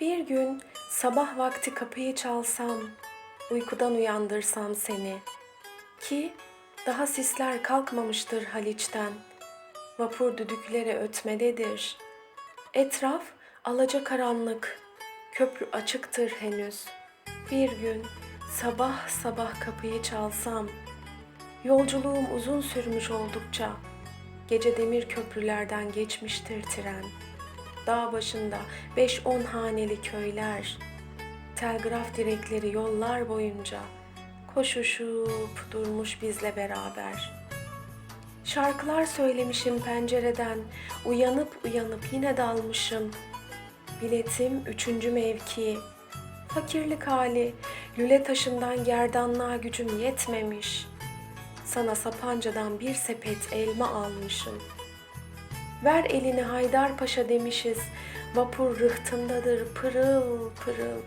Bir gün sabah vakti kapıyı çalsam, uykudan uyandırsam seni ki daha sisler kalkmamıştır Haliç'ten. Vapur düdükleri ötmededir. Etraf alacakaranlık, köprü açıktır henüz. Bir gün sabah sabah kapıyı çalsam, yolculuğum uzun sürmüş oldukça, gece demir köprülerden geçmiştir tren. Dağ başında beş on haneli köyler, telgraf direkleri yollar boyunca koşuşup durmuş bizle beraber. Şarkılar söylemişim pencereden, uyanıp uyanıp yine dalmışım. Biletim üçüncü mevki. Fakirlik hali, lüle taşından gerdanlığa gücüm yetmemiş. Sana Sapanca'dan bir sepet elma almışım. Ver elini Haydar Paşa demişiz, vapur rıhtındadır pırıl pırıl.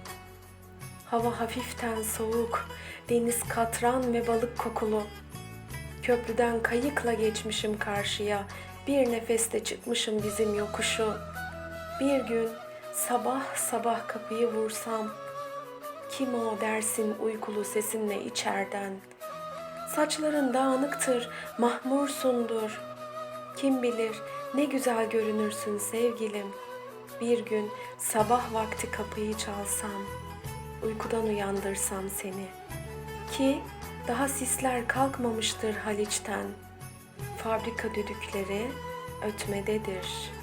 Hava hafiften soğuk, deniz katran ve balık kokulu. Köprüden kayıkla geçmişim karşıya, bir nefeste çıkmışım bizim yokuşu. Bir gün sabah sabah kapıyı vursam, kim o dersin uykulu sesinle içerden. Saçların dağınıktır, mahmursundur. Kim bilir ne güzel görünürsün sevgilim. Bir gün sabah vakti kapıyı çalsam, uykudan uyandırsam seni. Ki daha sisler kalkmamıştır Haliç'ten. Fabrika düdükleri ötmededir.''